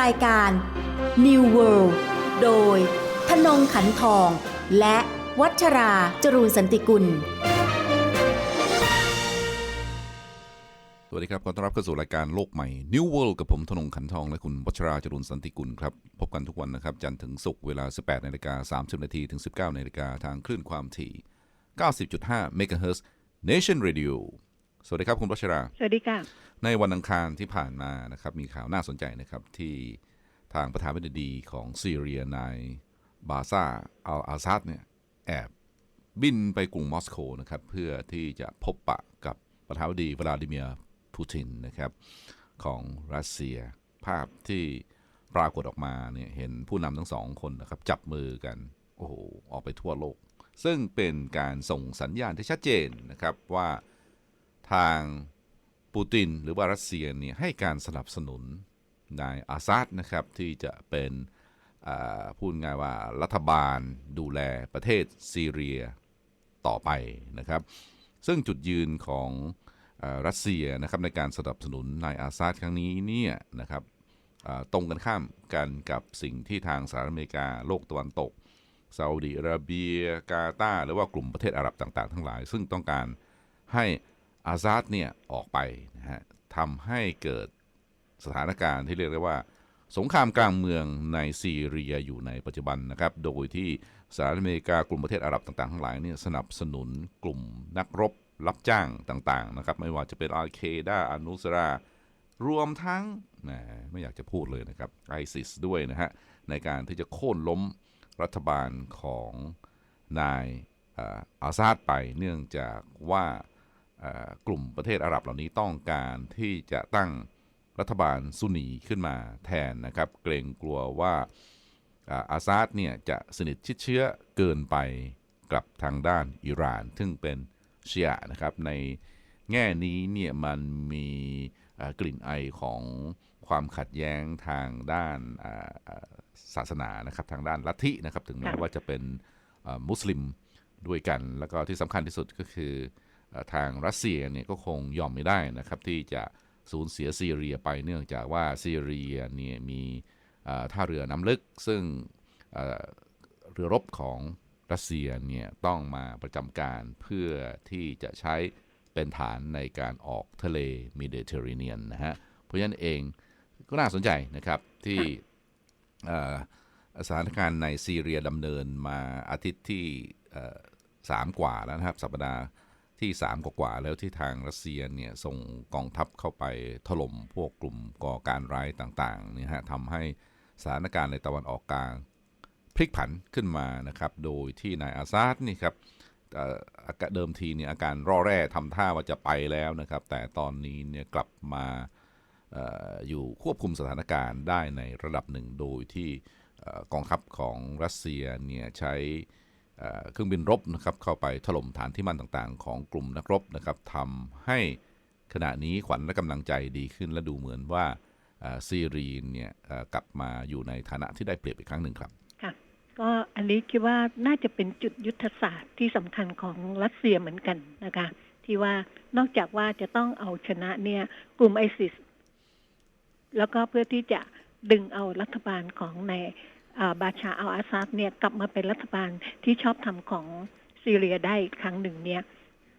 รายการ New World โดยธนงขันทอง และวัชราจรูนสันติกุล สวัสดีครับขอต้อนรับเข้าสู่รายการโลกใหม่ New World กับผมธนงขันทอง และคุณวัชราจรุนสันติกุลครับ พบกันทุกวันนะครับ จันทร์ถึงศุกร์เวลา 18นาฬิกา30นาทีถึง 19นาฬิกาทางคลื่นความถี่ 90.5 MHz Nation Radio สวัสดีครับคุณวัชรา สวัสดีค่ะ ในวันอังคารที่ผ่านมานะครับ มีข่าวน่าสนใจนะครับ ที่ทางประธานาธิบดีของซีเรียนายบาซาอัลอาซัดเนี่ยแอบบินไปกรุงมอสโกนะครับ เพื่อที่จะพบปะกับประธานาธิบดีวลาดิเมียร์ปูตินนะครับ ของรัสเซียภาพที่ปรากฏออกมาเนี่ยเห็นผู้นำทั้งสองคนนะครับ จับมือกัน โอ้โหออกไปทั่วโลก ซึ่งเป็นการส่งสัญญาณที่ชัดเจนนะครับว่า ทางปูตินหรือว่ารัสเซียเนี่ยให้การสนับสนุนนายอาซาดนะครับที่จะเป็นพูดง่ายว่ารัฐบาลดูแลประเทศซีเรียต่อไปนะครับ ซึ่งจุดยืนของอรัสเซียนะครับในการสนับสนุนนายอาซาดครั้งนี้เนี่ยนะครับตรงกันข้ามกันกับสิ่งที่ทางสหรัฐอเมริกาโลกตะวันตกซาอุดิอาระเบียกาตาร์หรือว่ากลุ่มประเทศอาหรับต่าง ๆ ทั้งหลาย ซึ่งต้องการให้ อาซาดเนี่ยออกไปนะฮะทำให้เกิดสถานการณ์ที่เรียกได้ว่า สงครามกลางเมืองในซีเรียอยู่ในปัจจุบันนะครับ โดยที่สหรัฐอเมริกากลุ่มประเทศอาหรับต่างๆทั้งหลายเนี่ยสนับสนุนกลุ่มนักรบรับจ้างต่างๆนะครับ ไม่ว่าจะเป็นอัลเคดาอานุสรารวมทั้งแหมไม่อยากจะพูดเลยนะครับไอซิสด้วยนะฮะในการที่จะโค่นล้มรัฐบาลของนายอาซาดไปเนื่องจากว่า กลุ่มประเทศอาหรับเหล่านี้ต้องการที่จะตั้งรัฐบาลซุนีขึ้นมาแทนนะครับ เกรงกลัวว่าอาอาซาดเนี่ยจะสนิทชิดเชื้อเกินไปกับทางด้านอิหร่าน ซึ่งเป็นเชียนะครับ ในแง่นี้เนี่ยมันมีกลิ่นไอของความขัดแย้งทางด้านาศาสนานะครับทางด้านลัทธินะครับ ถึงแม้ว่าจะเป็นมุสลิมด้วยกัน แล้วก็ที่สำคัญที่สุดก็คือ ทางรัสเซียเนี่ยก็คงยอมไม่ได้นะครับที่จะสูญเสียซีเรียไปเนื่องจากว่าซีเรียเนี่ยมีท่าเรือน้ำลึก ซึ่งเรือรบของรัสเซียเนี่ยต้องมาประจำการเพื่อที่จะใช้เป็นฐานในการออกทะเลเมดิเตอร์เรเนียนนะฮะเพราะฉะนั้นเองก็น่าสนใจนะครับที่สถานการณ์ในซีเรียดำเนินมาอาทิตย์ที่สามกว่าแล้วนะครับสัปดาห์ ที่สามกว่าๆแล้วที่ทางรัสเซียเนี่ยส่งกองทัพเข้าไปถล่มพวกกลุ่มก่อการร้ายต่างๆเนี่ยฮะทำให้สถานการณ์ในตะวันออกกลางพลิกผันขึ้นมานะครับ โดยที่นายอาซาดนี่ครับเอ่ออาการเดิมทีเนี่ยอาการร่อแร่ทำท่าว่าจะไปแล้วนะครับ แต่ตอนนี้เนี่ยกลับมาออยู่ควบคุมสถานการณ์ได้ในระดับหนึ่งโดยที่อกองทัพของรัสเซียเนี่ยใช้ เครื่องบินรบนะครับเข้าไปถล่มฐานที่มั่นต่างๆ ของกลุ่มนักรบนะครับทำให้ขณะนี้ขวัญและกำลังใจดีขึ้นและดูเหมือนว่าซีเรียเนี่ยกลับมาอยู่ในฐานะที่ได้เปรียบอีกครั้งหนึ่งครับค่ะก็อันนี้คิดว่าน่าจะเป็นจุดยุทธศาสตร์ที่สำคัญของรัสเซียเหมือนกันนะคะที่ว่านอกจากว่าจะต้องเอาชนะเนี่ยกลุ่มไอซิสแล้วก็เพื่อที่จะดึงเอารัฐบาลของใน บาชาอัลอาซาดเนี่ยกลับมาเป็นรัฐบาลที่ชอบทำของซีเรียได้อีกครั้งหนึ่งเนี่ย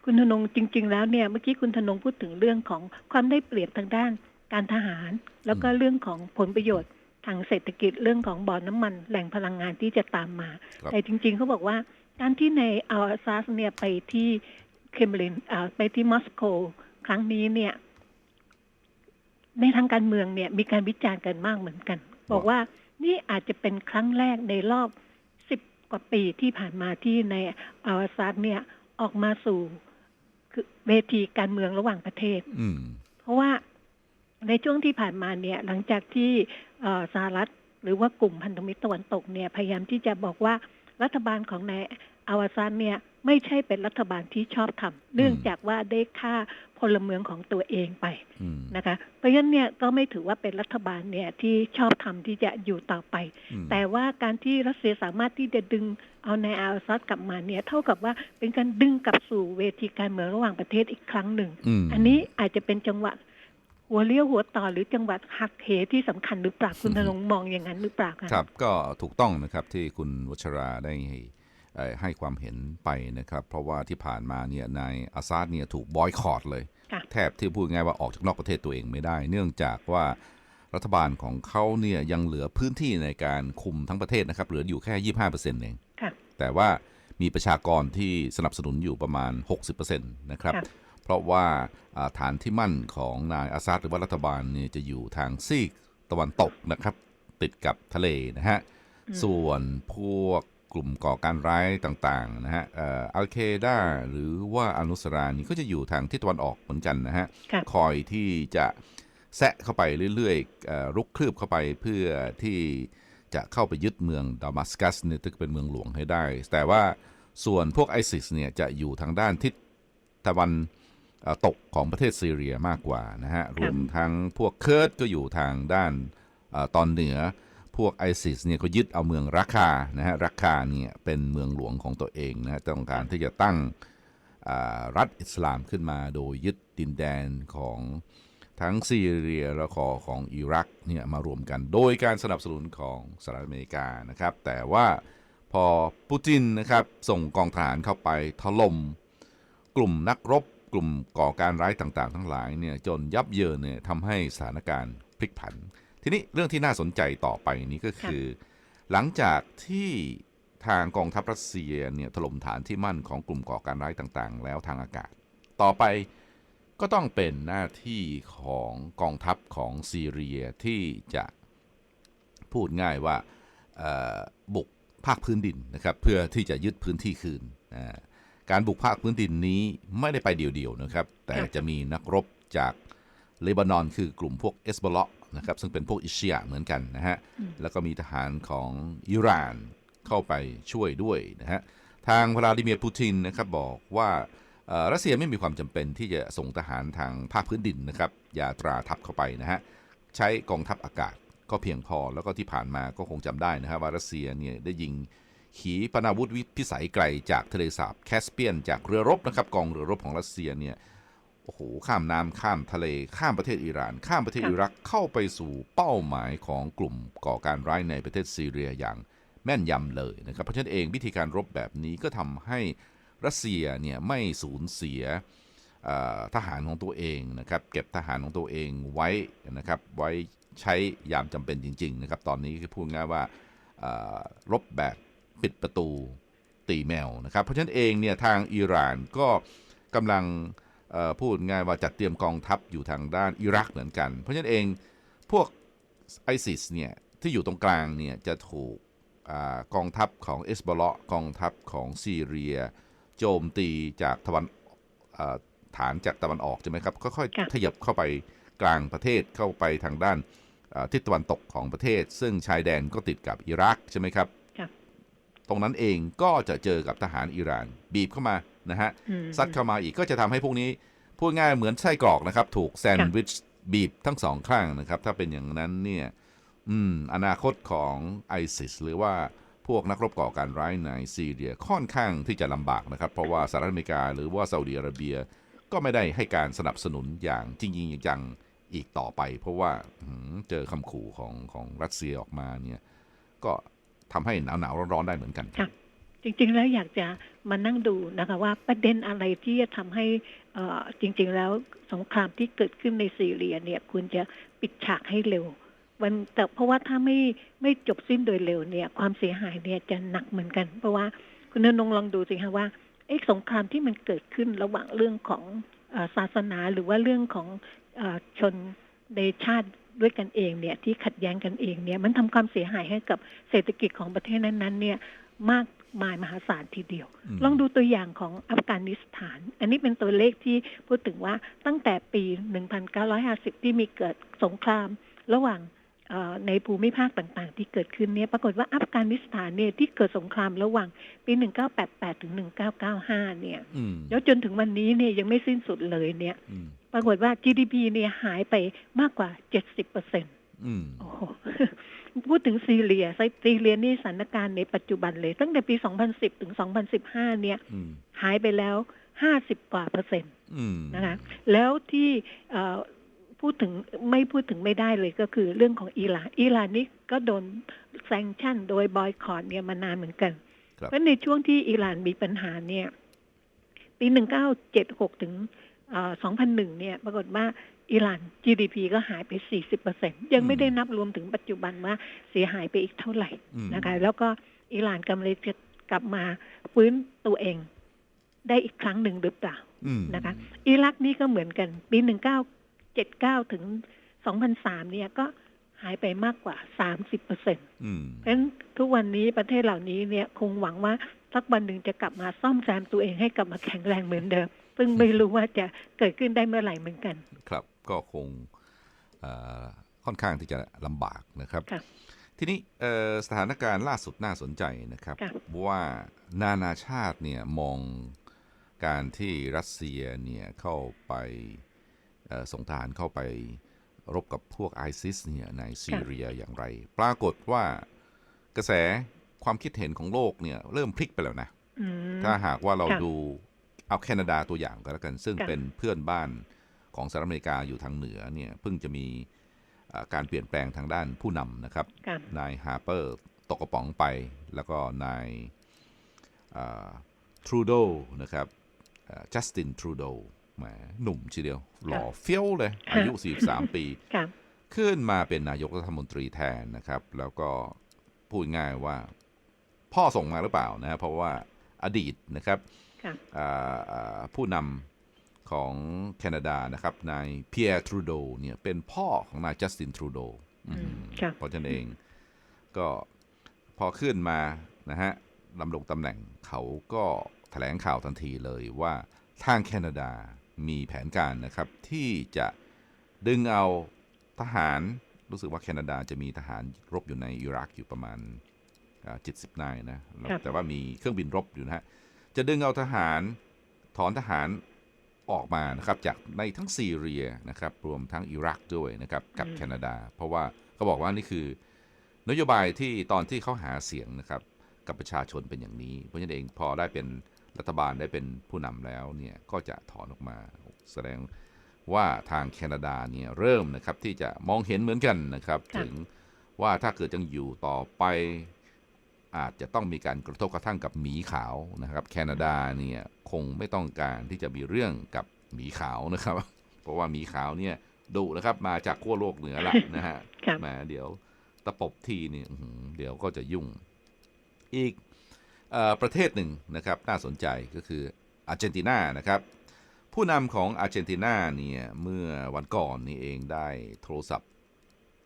คุณธนงจริง ๆ แล้วเนี่ยเมื่อกี้คุณธนงพูดถึงเรื่องของความได้เปรียบทางด้านการทหาร แล้วก็เรื่องของผลประโยชน์ทางเศรษฐกิจเรื่องของบ่อนน้ำมันแหล่งพลังงานที่จะตามมาครับแต่จริง ๆเขาบอกว่าการที่ในอัลอาซาสเนี่ยไปที่เคมลินอ่าไปที่มอสโกครั้งนี้เนี่ย ในทางการเมืองเนี่ยมีการวิจารณ์กันมากเหมือนกัน บอกว่า นี่อาจจะเป็นครั้งแรกในรอบสิบกว่าปีที่ผ่านมาที่ในอัลอาซาดเนี่ยออกมาสู่คือเวทีการเมืองระหว่างประเทศอืมเพราะว่าในช่วงที่ผ่านมาเนี่ยหลังจากที่เอ่อสหรัฐหรือว่ากลุ่มพันธมิตรตะวันตกเนี่ยพยายามที่จะบอกว่ารัฐบาลของนายอาวาซานเนี่ย ไม่ใช่เป็นรัฐบาลที่ชอบทำเนื่องจากว่าได้ฆ่าพลเมืองของตัวเองไปอืมนะคะ เพราะฉะนั้นเนี่ยก็ไม่ถือว่าเป็นรัฐบาลเนี่ยที่ชอบทำที่จะอยู่ต่อไปอืมแต่ว่าการที่รัสเซียสามารถที่จะดึงเอานายอาซัดกลับมาเนี่ยเท่ากับว่าเป็นการดึงกลับสู่เวทีการเมืองระหว่างประเทศอีกครั้งหนึ่งอืมอันนี้อาจจะเป็นจังหวะหัวเลี้ยวหัวต่อหรือจังหวัดหักเหที่สำคัญหรือเปล่าคุณธนงมองอย่างนั้นหรือเปล่าคะครับ ก็ถูกต้องนะครับที่คุณวัชราได้เอ่อ ให้ความเห็นไปนะครับ เพราะว่าที่ผ่านมาเนี่ยนายอาซาดเนี่ยถูกบอยคอรดเลยค่ะแทบที่พูดง่ายว่าออกจากนอกประเทศตัวเองไม่ได้ เนื่องจากว่ารัฐบาลของเขาเนี่ยยังเหลือพื้นที่ในการคุมทั้งประเทศนะครับ เหลืออยู่แค่ 25%เองค่ะแต่ว่ามีประชากรที่สนับสนุนอยู่ประมาณ 60%นะครับค่ะเพราะว่าอ่าฐานที่มั่นของนายอาซาดหรือว่ารัฐบาลเนี่ยจะอยู่ทางซีกตะวันตกนะครับ ติดกับทะเลนะฮะ ส่วนพวก กลุ่มก่อการร้ายต่างๆนะฮะเอ่ออัลเคดาหรือว่าอนุสรานี่ก็จะอยู่ทางทิศตะวันออกเหมือนกันนะฮะค่ะคอยที่จะแซะเข้าไปเรื่อยๆเอ่อรุกคืบเข้าไปเพื่อที่จะเข้าไปยึดเมืองดามัสกัสเนี่ยที่เป็นเมืองหลวงให้ได้ แต่ว่าส่วนพวกไอซิสเนี่ยจะอยู่ทางด้านทิศตะวันเอ่อตกของประเทศซีเรียมากกว่านะฮะรวมทั้งพวกเคิร์ดก็อยู่ทางด้านเออตอนเหนือ พวกไอซิสเนี่ยก็ยึดเอาเมืองรักคานะฮะรักคาเนี่ยเป็นเมืองหลวงของตัวเองนะฮะต้องการที่จะตั้งรัฐอิสลามขึ้นมาโดยยึดดินแดนของทั้งซีเรียและขอของอิรักเนี่ยมารวมกันโดยการสนับสนุนของสหรัฐอเมริกานะครับ แต่ว่าพอปูตินนะครับส่งกองทหารเข้าไปถล่มกลุ่มนักรบกลุ่มก่อการร้ายต่างๆ ทั้งหลายเนี่ยจนยับเยินเนี่ยทำให้สถานการณ์พลิกผัน ทีนี้เรื่องที่น่าสนใจต่อไปนี้ก็คือ หลังจากที่ทางกองทัพรัสเซียเนี่ยถล่มฐานที่มั่นของกลุ่มก่อการร้ายต่างๆ แล้วทางอากาศ ต่อไปก็ต้องเป็นหน้าที่ของกองทัพของซีเรียที่จะพูดง่ายว่าเอ่อบุกภาคพื้นดินนะครับเพื่อที่จะยึดพื้นที่คืนอ่าการบุกภาคพื้นดินนี้ไม่ได้ไปเดียวๆนะครับ แต่ครับจะมีนักรบจากเลบานอนคือกลุ่มพวกเอสบอล นะครับซึ่งเป็นพวกอิเชียเหมือนกันนะฮะแล้วก็มีทหารของอิหร่านเข้าไปช่วยด้วยนะฮะทางวลาดิเมียร์ปูตินนะครับบอกว่าเอ่อรัสเซียไม่มีความจำเป็นที่จะส่งทหารทางภาคพื้นดินนะครับอย่าตราทัพเข้าไปนะฮะใช้กองทัพอากาศก็เพียงพอแล้วก็ที่ผ่านมาก็คงจำได้นะฮะว่ารัสเซียเนี่ยได้ยิงขีปนาวุธวิพิสัยไกลจากทะเลสาบแคสเปียน จากเรือรบนะครับกองเรือรบของรัสเซียเนี่ย โอ้โหข้ามน้ำข้ามทะเล ข้ามประเทศอิหร่าน ข้ามประเทศครับอิรักเข้าไปสู่เป้าหมายของกลุ่มก่อการร้ายในประเทศซีเรียอย่างแม่นยำเลยนะครับ เพราะฉะนั้นเองวิธีการรบแบบนี้ก็ทำให้รัสเซียเนี่ยไม่สูญเสียเอ่อทหารของตัวเองนะครับ เก็บทหารของตัวเองไว้นะครับไว้ใช้ยามจำเป็นจริง ๆ นะครับ ตอนนี้คือพูดง่ายว่าเอ่อรบแบบปิดประตูตีแมวนะครับ เพราะฉะนั้นเองเนี่ยทางอิหร่านก็กำลังเอ่อ พูดง่ายว่าจัดเตรียมกองทัพอยู่ทางด้านอิรักเหมือนกัน เพราะฉะนั้นเองพวกไอซิสเนี่ยที่อยู่ตรงกลางเนี่ยจะถูกอากองทัพของเอสบอลกองทัพของซีเรีย โจมตีจากตะวันเอ่อฐานจากตะวันออกใช่ไหมครับค่อยค่ะๆขยับเข้าไปกลางประเทศเข้าไปทางด้านเอ่อทิศตะวันตกของประเทศ ซึ่งชายแดนก็ติดกับอิรักใช่ไหมครับค่ะตรงนั้นเองก็จะเจอกับทหารอิหร่าน บีบเข้ามา นะฮะอืมซัดเข้ามาอีกก็จะทำให้พวกนี้พูดง่ายเหมือนไส้กรอกนะครับ ถูกแซนด์วิชบีบทั้งสองข้างนะครับ ถ้าเป็นอย่างนั้นเนี่ยอืมอนาคตของไอซิสหรือว่าพวกนักรบก่อการร้ายในซีเรียค่อนข้างที่จะลำบากนะครับ เพราะว่าสหรัฐอเมริกาหรือว่าซาอุดิอาระเบียก็ไม่ได้ให้การสนับสนุนอย่างจริงๆจังๆอีกต่อไป เพราะว่าอืมเจอคำขู่ของของรัสเซียออกมาเนี่ย ก็ทำให้หนาวหนาวๆร้อนๆได้เหมือนกันค่ะ จริง ๆ แล้วอยากจะมานั่งดูนะคะว่าประเด็นอะไรที่จะทำให้จริง ๆ แล้วสงครามที่เกิดขึ้นในซีเรียเนี่ยควรจะปิดฉากให้เร็ววันแต่เพราะว่าถ้าไม่ไม่จบสิ้นโดยเร็วเนี่ย ความเสียหายเนี่ยจะหนักเหมือนกัน เพราะว่าคุณนนงลองดูสิคะว่าไอ้สงครามที่มันเกิดขึ้นระหว่างเรื่องของออศาสนาหรือว่าเรื่องของอชนในชาติด้วยกันเองเนี่ยที่ขัดแย้งกันเองเนี่ยมันทำความเสียหายให้กับเศรษฐกิจของประเทศนั้นๆเนี่ยมาก มายมหาศาลทีเดียวอืมลองดูตัวอย่างของอัฟกานิสถาน อันนี้เป็นตัวเลขที่พูดถึงว่าตั้งแต่ปี 1950 ที่มีเกิดสงคราม ระหว่างเอ่อในภูมิภาคต่างๆ ที่เกิดขึ้นเนี่ยปรากฏว่าอัฟกานิสถานเนี่ยที่เกิดสงครามระหว่างปี 1988 ถึง 1995 เนี่ยอืมแล้วจนถึงวันนี้เนี่ยยังไม่สิ้นสุดเลยเนี่ยอืมปรากฏว่า GDP เนี่ยหายไปมากกว่า 70เปอร์เซ็นต์อืมโอ้โห พูดถึงซีเรียซีเรียนี่สถานการณ์ในปัจจุบันเลย ตั้งแต่ปี 2010 ถึง 2015 เนี่ยอืมหายไปแล้ว 50 กว่าเปอร์เซ็นต์อืมนะคะ แล้วที่เอ่อพูดถึงไม่พูดถึงไม่ได้เลยก็คือเรื่องของอิหร่านอิหร่านนี่ก็โดนแซงชั่นโดยบอยคอรเนี่ยมานานเหมือนกันครับเพราะในช่วงที่อิหร่านมีปัญหาเนี่ย ปี 1976 ถึงสองพันหนึ่งเนี่ย ปรากฏว่า อิหร่าน GDP ก็หายไป 40%ยังไม่ได้นับรวมถึงปัจจุบันว่าเสียหายไปอีกเท่าไหร่อืมนะคะ แล้วก็อิหร่านกำลังจะกลับมาฟื้นตัวเอง ได้อีกครั้งหนึ่งหรือเปล่าอืมนะคะ อิรักนี่ก็เหมือนกัน ปี 1979 ถึง 2003 เนี่ยก็หายไปมากกว่า 30เปอร์เซ็นต์อืมเพราะฉะนั้นทุกวันนี้ประเทศเหล่านี้เนี่ยคงหวังว่าสักวันหนึ่งจะกลับมาซ่อมแซมตัวเองให้กลับมาแข็งแรงเหมือนเดิม ซึ่งไม่รู้ว่าจะเกิดขึ้นได้เมื่อไหร่เหมือนกัน ครับ ก็คงเอ่อค่อนข้างที่จะลำบากนะครับค่ะทีนี้เอ่อสถานการณ์ล่าสุดน่าสนใจนะครับค่ะว่านานาชาติเนี่ยมองการที่รัสเซียเนี่ยเข้าไปเอ่อส่งทหารเข้าไปรบกับพวกไอซิสเนี่ยในซีเรียอย่างไร ปรากฏว่ากระแสความคิดเห็นของโลกเนี่ยเริ่มพลิกไปแล้วนะอืมถ้าหากว่าเราค่ะดูเอาแคนาดาตัวอย่างก็แล้วกัน ซึ่งค่ะเป็นเพื่อนบ้าน ของสหรัฐอเมริกาอยู่ทางเหนือเนี่ยเพิ่งจะมีเอ่อการเปลี่ยนแปลงทางด้านผู้นำนะครับค่ะนายฮาร์เปอร์ตกกระป๋องไป แล้วก็นายทรูโดนะครับจัสตินทรูโดแหมหนุ่มทีเดียว หล่อเฟี้ยวเลย อายุ 43 ปีค่ะขึ้นมาเป็นนายกรัฐมนตรีแทนนะครับ แล้วก็พูดง่ายว่าพ่อส่งมาหรือเปล่านะ เพราะว่าอดีตนะครับค่ะอ่าอ่าผู้นำ ของแคนาดานะครับนายเพียร์ทรูโดเนี่ยเป็นพ่อของนายจัสตินทรูโดอืมค่ะเพราะฉะนั้นเองก็พอขึ้นมานะฮะดำรงตำแหน่งเขาก็แถลงข่าวทันทีเลยว่าทางแคนาดามีแผนการนะครับ ที่จะดึงเอาทหารรู้สึกว่าแคนาดาจะมีทหารรบอยู่ในอิรักอยู่ประมาณเจ็ดสิบนายนะแล้วครับแต่ว่ามีเครื่องบินรบอยู่นะฮะจะดึงเอาทหารถอนทหาร ออกมานะครับจากในทั้งซีเรียนะครับรวมทั้งอิรักด้วยนะครับกับอืมแคนาดา เพราะว่าเขาบอกว่านี่คือนโยบายที่ตอนที่เขาหาเสียงนะครับกับประชาชนเป็นอย่างนี้ เพราะฉะนั้นเองพอได้เป็นรัฐบาลได้เป็นผู้นำแล้วเนี่ยก็จะถอนออกมาแสดงว่าทางแคนาดาเนี่ยเริ่มนะครับที่จะมองเห็นเหมือนกันนะครับค่ะถึงว่าถ้าเกิดยังอยู่ต่อไป อาจจะต้องมีการกระทบกระทั่งกับหมีขาวนะครับ แคนาดาเนี่ยคงไม่ต้องการที่จะมีเรื่องกับหมีขาวนะครับ เพราะว่าหมีขาวเนี่ยดุนะครับ มาจากขั้วโลกเหนือละนะฮะค่ะแหมเดี๋ยวตะปบทีเนี่ยอื้อหือเดี๋ยวก็จะยุ่ง อีกเออประเทศหนึ่งนะครับ น่าสนใจก็คืออาร์เจนตินานะครับ ผู้นำของอาร์เจนตินาเนี่ยเมื่อวันก่อนนี่เองได้โทรศัพท์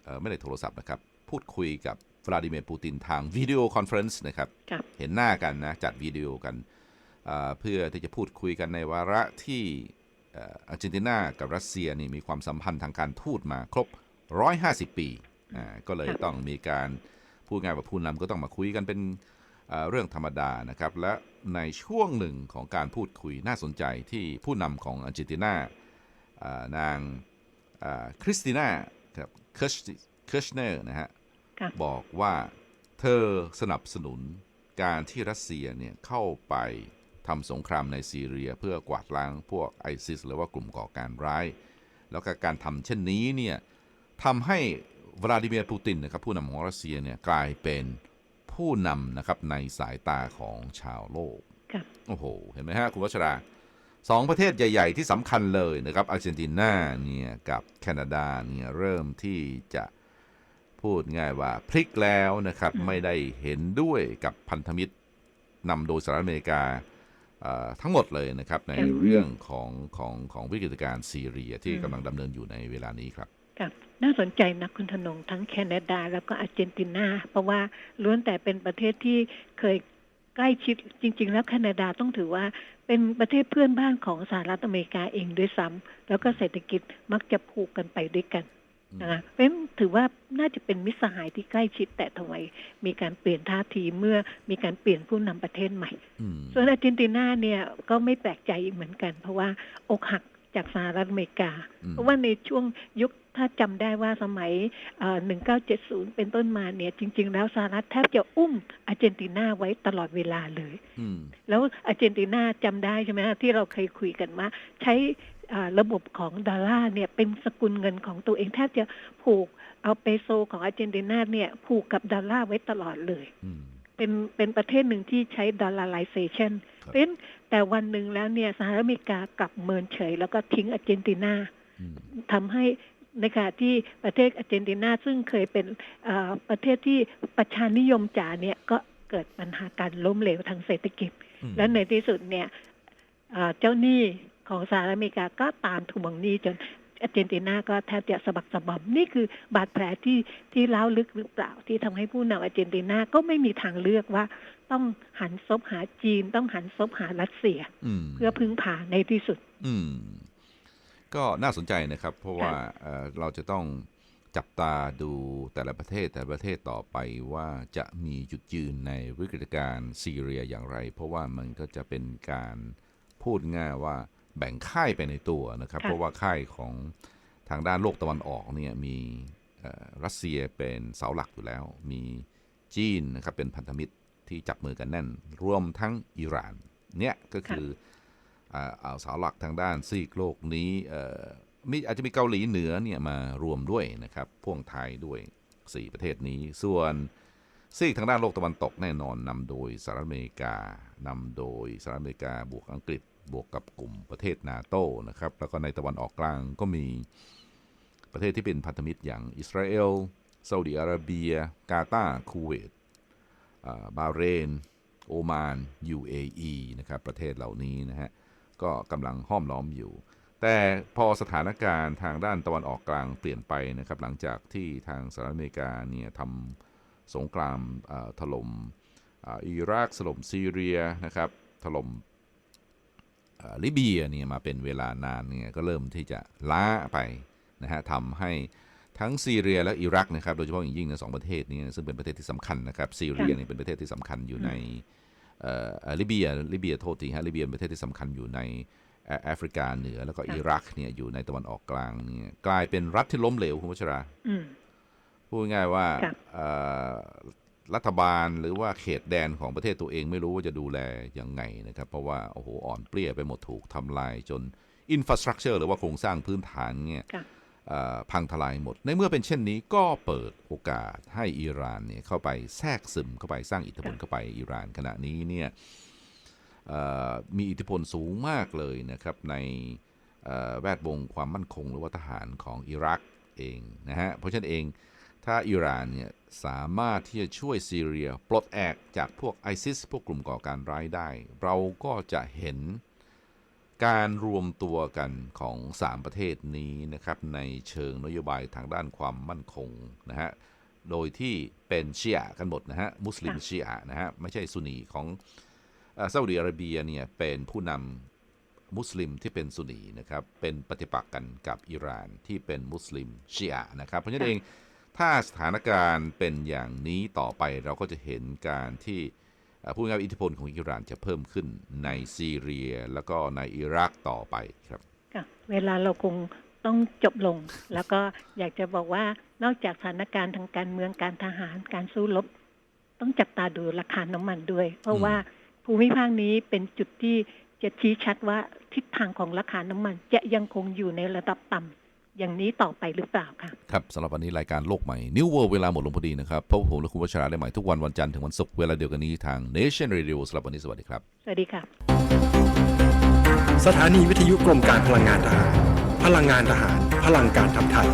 เอ่อไม่ได้โทรศัพท์นะครับ พูดคุยกับ วลาดิเมียร์ปูตินทางวิดีโอคอนเฟรนซ์นะครับค่ะเห็นหน้ากันนะ จัดวิดีโอกันเอ่อเพื่อที่จะพูดคุยกันในวาระที่เอ่ออาร์เจนตินากับรัสเซียนี่มีความสัมพันธ์ทางการทูตมาครบ 150 ปีอ่าก็เลยครับต้องมีการพูดง่ายว่าผู้นำก็ต้องมาคุยกันเป็นเอ่อเรื่องธรรมดานะครับ และในช่วงหนึ่งของการพูดคุยน่าสนใจที่ผู้นำของอาร์เจนตินาเอ่อนางคริสติน่าครับเคิร์ชเคิร์ชเนอร์นะฮะค่ะ บอกว่าเธอสนับสนุนการที่รัสเซียเนี่ยเข้าไปทำสงครามในซีเรียเพื่อกวาดล้างพวกไอซิสหรือว่ากลุ่มก่อการร้าย แล้วก็การทำเช่นนี้เนี่ยทำให้วลาดิเมียร์ปูตินนะครับผู้นำของรัสเซียเนี่ยกลายเป็นผู้นำนะครับในสายตาของชาวโลกค่ะโอ้โห เห็นไหมฮะ คุณวัชราสองประเทศใหญ่ ๆ ที่สำคัญเลยนะครับอาร์เจนตินาเนี่ยกับแคนาดาเนี่ยเริ่มที่จะ พูดง่ายว่าพลิกแล้วนะครับอืมไม่ได้เห็นด้วยกับพันธมิตรนำโดยสหรัฐอเมริกาเอ่อทั้งหมดเลยนะครับ ในเรื่องของของของวิกฤตการณ์ซีเรียที่กำลังดำเนินอยู่ในเวลานี้ครับค่ะน่าสนใจนะคุณธนงทั้งแคนาดา แล้วก็อาร์เจนตินา เพราะว่าล้วนแต่เป็นประเทศที่เคยใกล้ชิดจริง ๆ แล้วแคนาดาต้องถือว่าเป็นประเทศเพื่อนบ้านของสหรัฐอเมริกาเองด้วยซ้ำแล้วก็เศรษฐกิจมักจะผูกกันไปด้วยกัน นะคะเพราะฉะนั้นถือว่าน่าจะเป็นมิตรสหายที่ใกล้ชิดแต่ทำไมมีการเปลี่ยนท่าทีเมื่อมีการเปลี่ยนผู้นำประเทศใหม่อืมส่วนอาร์เจนตินาเนี่ยก็ไม่แปลกใจอีกเหมือนกัน เพราะว่าอกหักจากสหรัฐอเมริกาอืมเพราะว่าในช่วงยุคถ้าจำได้ว่าสมัยเอ่อ1970 เป็นต้นมาเนี่ย จริง ๆ แล้วสหรัฐแทบจะอุ้มอาร์เจนตินาไว้ตลอดเวลาเลยอืมแล้วอาร์เจนตินาจำได้ใช่ไหมฮะที่เราเคยคุยกันว่า ใช้อ่า ระบบของดอลลาร์เนี่ยเป็นสกุลเงินของตัวเองแทบจะผูกเอาเปโซของอาร์เจนตินาเนี่ยผูกกับดอลลาร์ไว้ตลอดเลยอืมเป็นเป็นประเทศหนึ่งที่ใช้ดอลลาร์ไลเซชันครับเพราะฉะนั้นแต่วันหนึ่งแล้วเนี่ยสหรัฐอเมริกากลับเมินเฉย แล้วก็ทิ้งอาร์เจนตินาอืมทำให้ในขณะที่ประเทศอาร์เจนตินาซึ่งเคยเป็นเอ่อประเทศที่ประชานิยมจ๋าเนี่ยก็เกิดปัญหาการล้มเหลวทางเศรษฐกิจอืมและในที่สุดเนี่ยเอ่อเจ้าหนี้ ของสหรัฐอเมริกาก็ตามทวงหนี้จนอาร์เจนตินาก็แทบจะสะบักสะบอมนี่คือบาดแผลที่ที่เล้าวลึกหรือเปล่าที่ทำให้ผู้นำอาร์เจนตินาก็ไม่มีทางเลือกว่า ต้องหันซบหาจีน ต้องหันซบหารัสเซียอืมเพื่อพึ่งพาในที่สุด อืมก็น่าสนใจนะครับ เพราะว่าเอ่อเราจะต้องจับตาดูแต่ละประเทศแต่ละประเทศต่อไปว่าจะมีจุดยืนในวิกฤตการณ์ซีเรียอย่างไร เพราะว่ามันก็จะเป็นการพูดง่ายว่า แบ่งค่ายไปในตัวนะครับค่ะเพราะว่าค่ายของทางด้านโลกตะวันออกเนี่ยมีเอ่อรัสเซียเป็นเสาหลักอยู่แล้ว มีจีนนะครับเป็นพันธมิตรที่จับมือกันแน่น รวมทั้งอิหร่านเนี่ยก็คืออ่าเอาเสาหลักทางด้านซีกโลกนี้เอ่อมีอาจจะมีเกาหลีเหนือเนี่ยมารวมด้วยนะครับพ่วงไทยด้วย 4 ประเทศนี้ ส่วนซีกทางด้านโลกตะวันตกแน่นอนนำโดยสหรัฐอเมริกานำโดยสหรัฐอเมริกาบวกอังกฤษ บวกกับกลุ่มประเทศนาโต้นะครับแล้วก็ในตะวันออกกลางก็มีประเทศที่เป็นพันธมิตรอย่างอิสราเอลซาอุดิอาระเบีย กาตาร์คูเวตบาเรน โอมาน UAE นะครับประเทศเหล่านี้นะฮะก็กำลังห้อมล้อมอยู่ แต่พอสถานการณ์ทางด้านตะวันออกกลางเปลี่ยนไปนะครับหลังจากที่ทางสหรัฐอเมริกาเนี่ยทำสงครามถล่มอิรักถล่มซีเรียนะครับถล่ม ลิเบียเนี่ยมาเป็นเวลานานเนี่ยก็เริ่มที่จะล้าไปนะฮะทำให้ทั้งซีเรียและอิรักนะครับโดยเฉพาะอย่างยิ่งในสองประเทศนี้ซึ่งเป็นประเทศที่สำคัญนะครับซีเรียเนี่ยเป็นประเทศที่สำคัญอยู่ในเอ่อเอ่อลิเบียลิเบียโทษทีฮะลิเบียเป็นประเทศที่สำคัญอยู่ในแอแอฟริกาเหนือแล้วก็ค่ะอิรักเนี่ยอยู่ในตะวันออกกลางเนี่ยกลายเป็นรัฐที่ล้มเหลวคุณวัชราอืมพูดง่ายๆว่าค่ะเอ่อ รัฐบาลหรือว่าเขตแดนของประเทศตัวเองไม่รู้ว่าจะดูแลยังไงนะครับ เพราะว่าโอ้โหอ่อนเปรี้ยไปหมดถูกทำลายจนอินฟ a าสตรักเจอร์หรือว่าโครงสร้างพื้นฐานเนี่ยค่ะเอ่อพังทลายหมด ในเมื่อเป็นเช่นนี้ก็เปิดโอกาสให้อิหร่านเนี่ยเข้าไปแทรกซึมเข้าไปสร้างอิทธิพลเข้าไปอิหร่านขณะนี้เนี่ยเอ่อมีอิทธิพลสูงมากเลยนะครับในเอ่อแวดวงความมั่นคง หรือว่าทหารของอิรักเองนะฮะเพราะฉะนั้นเอง ถ้าอิหร่านเนี่ยสามารถที่จะช่วยซีเรียปลดแอกจากพวกไอซิสพวกกลุ่มก่อการร้ายได้ เราก็จะเห็นการรวมตัวกันของ 3 ประเทศนี้นะครับในเชิงนโยบายทางด้านความมั่นคงนะฮะโดยที่เป็นชีอะกันหมดนะฮะมุสลิมชีอะนะฮะไม่ใช่ซุนีของซาอุดิอาระเบียเนี่ยเป็นผู้นำมุสลิมที่เป็นซุนีนะครับเป็นปฏิปักษ์กันกับอิหร่านที่เป็นมุสลิมชีอะนะครับเพราะฉะนั้นเอง ถ้าสถานการณ์เป็นอย่างนี้ต่อไปเราก็จะเห็นการที่เอ่อพูดง่ายๆว่าอิทธิพลของอิหร่านจะเพิ่มขึ้นในซีเรีย แล้วก็ในอิรักต่อไปครับเวลาเราคงต้องจบลง แล้วก็อยากจะบอกว่านอกจากสถานการณ์ทางการเมืองการทหารการสู้รบ ต้องจับตาดูราคาน้ำมันด้วย เพราะว่าภูมิภาคนี้เป็นจุดที่จะชี้ชัดว่าทิศทางของราคาน้ำมันจะยังคงอยู่ในระดับต่ำ อย่างนี้ต่อไปหรือเปล่าค่ะ ครับสำหรับวันนี้รายการโลกใหม่ New World เวลาหมดลงพอดีนะครับพบกับผมและคุณวัชราได้ใหม่ทุกวันวันจันทร์ถึงวันศุกร์เวลาเดียวกันนี้ทาง Nation Radio สำหรับวันนี้สวัสดีครับ สวัสดีค่ะ สถานีวิทยุกรมการพลังงานทหาร พลังงานทหาร พลังการทำไทย